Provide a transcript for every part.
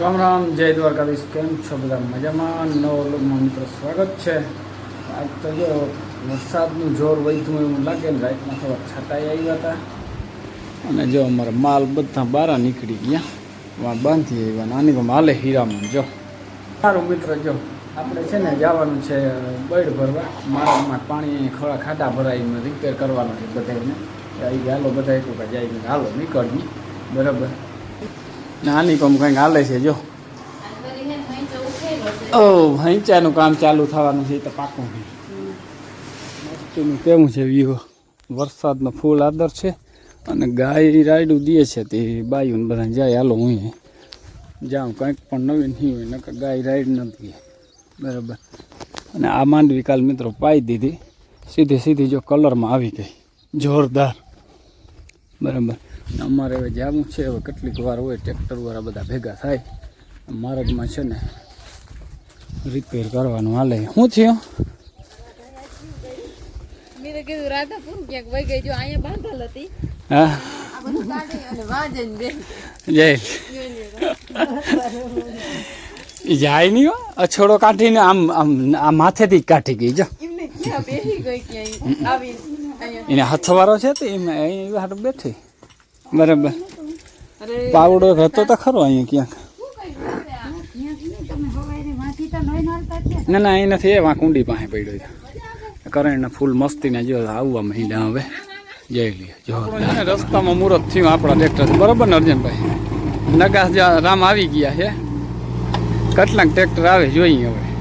રામ રામ, જય દ્વારકાધીશ. કેમ છો બધા? મજામાં? નવો લોકમાં મિત્રો સ્વાગત છે. આજ તો જો વરસાદનું જોર વધ્યું એવું લાગે ને રાતમાં થોડા છટાઈ આવ્યા હતા. અને જો અમારા માલ બધા બહાર નીકળી ગયા. વાં બાંધી આવ્યા નાની માલે હાલે હીરામાં, જો. સારું મિત્ર, જો. આપણે છે ને જવાનું છે બળ ભરવા. મારામાં પાણી ખોળા ખાડા ભરાઈને રિપેર કરવાનું છે બધાને એ હાલો, બધા એક વખત જાય હાલો નીકળવી બરાબર? ને આની કોમ કંઈક હાલે છે, જો. ઓ હંચાનું કામ ચાલુ થવાનું છે તો પાકું છે. મસ્તીનું કેવું છે વ્યૂ વરસાદનો ફૂલ આદર છે અને ગાય રાયડું દે છે તે બાયું બધા જાય, હાલો હું જાઉં કંઈક પણ નવીન નહીં હોય, નકર ગાય રાઈડ નથી બરાબર. અને આ માંડવી કાલ મિત્રો પાઈ દીધી. સીધી સીધી જો કલરમાં આવી ગઈ. જોરદાર. બરાબર. અમારે હવે જવું છે. હવે કેટલીક વાર હોય ટ્રેક્ટરવાળા બધા ભેગા થાય. માર્ગમાં છે ને રિપેર કરવાનું હાલે. શું થયું? જય જાય નહીં અછોડો કાઢીને આમ આમ માથેથી કાઢી ગઈ જો. એને હથવારો છે તો એમ બેઠી. બરાબર. પાવડો હતો તો ખરો અહીંયા ક્યાંક. ના ના અહીં નથી એ વાંક કુંડી પાસે પડ્યો છે. કરણના ફૂલ મસ્તીને જો આવવા મહિના હવે. જઈ લઈએ જો રસ્તામાં મુહૂર્ત થયું આપણા ટ્રેક્ટર બરાબર ને અર્જનભાઈ? નગાસ જ્યાં રામ આવી ગયા છે. કેટલાક ટ્રેક્ટર આવે જોઈએ હવે.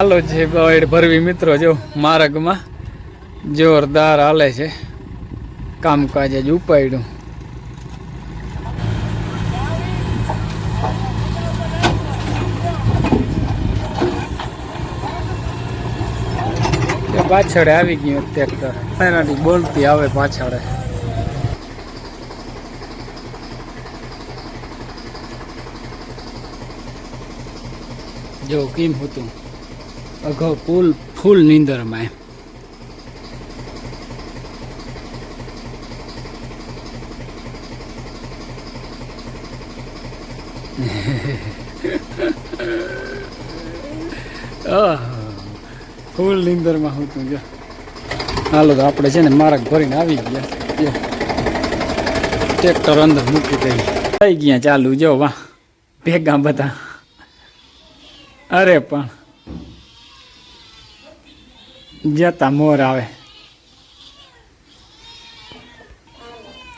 હાલો છે બળ ભરવી મિત્રો, જો માર્ગમાં જોરદાર હાલે છે. કામકાજ જ ઉપાડ્યું. પાછળ આવી ગયું ટ્રેક્ટર એનાથી બોલતી આવે પાછળ. જો કેમ હતું? અગાઉ ફૂલ ફૂલ નીંદરમાં એમ ફૂલ નીંદરમાં તું જો હાલો તો આપણે છે ને મારા ભરીને આવી ગયા. ટ્રેક્ટર અંદર મૂકી દઈ થઈ ગયા ચાલુ, જો વાહ, ભેગા બધા. અરે પણ. જતા મોર આવે.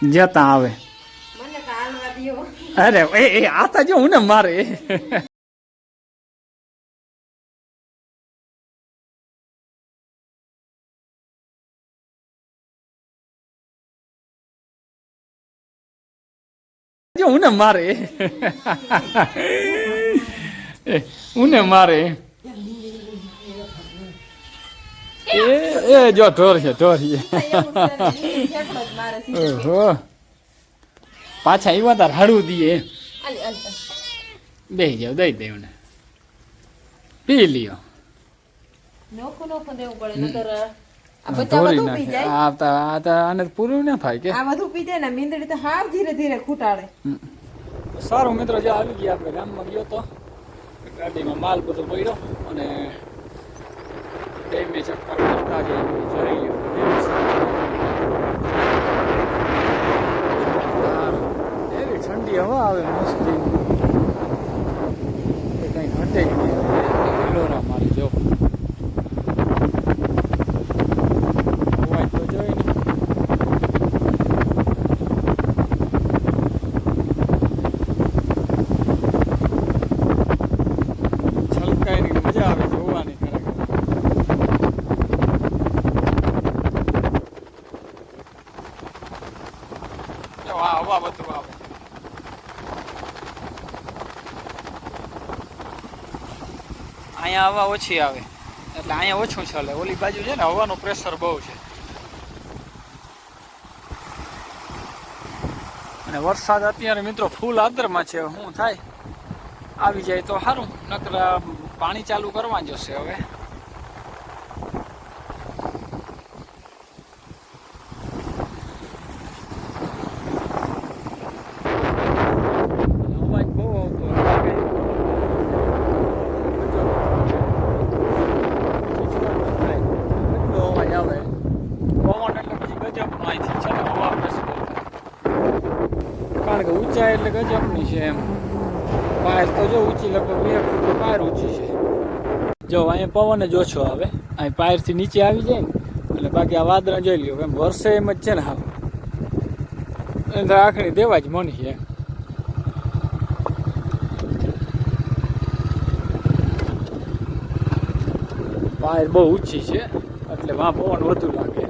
જતા આવે. તો અરે એ એ આતા જો હું ને મારે. જો હું ને મારે. એ, હું ને મારે. એ જો ઢોર છે ઢોર છે. કેટલો જ મારે સીધો. ઓહો. પાછા એવા તાર હાડું દઈએ આલી, જાવ દઈ દેવ ને પી લ્યો સારું મિત્રો જો આવી ગયા આપણે ગામમાં ગયો તો. ગાડીમાં માલ બધો પડ્યો અને ડેમે ચક્કર મારતા જઈએ જોઈ લ્યો જોરદાર. એવી ઠંડી હવા આવે મસ્તી એ કઈ ઘટે જ નહીં હિલોરા મારી જો અવાજ તો જોઈ ને છલકાઈની મજા આવે જોવાની ખરેખર આ હવા બધું આવે અહીંયા હવા ઓછી આવે. એટલે અહીંયા ઓછું ચાલે. ઓલી બાજુ છે ને, હવાનું પ્રેશર બહુ છે. અને વરસાદ અત્યારે મિત્રો ફૂલ આદરમાં છે. શું થાય? આવી જાય તો સારું. નકર પાણી ચાલુ કરવા જશે હવે અવાજ બહુ આવતો લાગે. એટલો અવાજ આવે પવન એટલે પછી ગજબનો અહીંથી છે ને હવા press બહુ થાય. કારણ કે ઊંચાઈ છે એમ. બહાર તો જો ઊંચી લગભગ બે ફૂટ બહાર ઊંચી છે. જો અહીંયા પવન જ ઓછો આવે. અહીં પાયરથી નીચે આવી જાય ને, એટલે બાકી આ વાદળા જોઈ લ્યો એમ વર્ષે એમ જ છે ને હાવ. એને આખરી દેવા જ મન છે. પાયર બહુ ઊંચી છે, એટલે વાં પવન વધુ લાગે.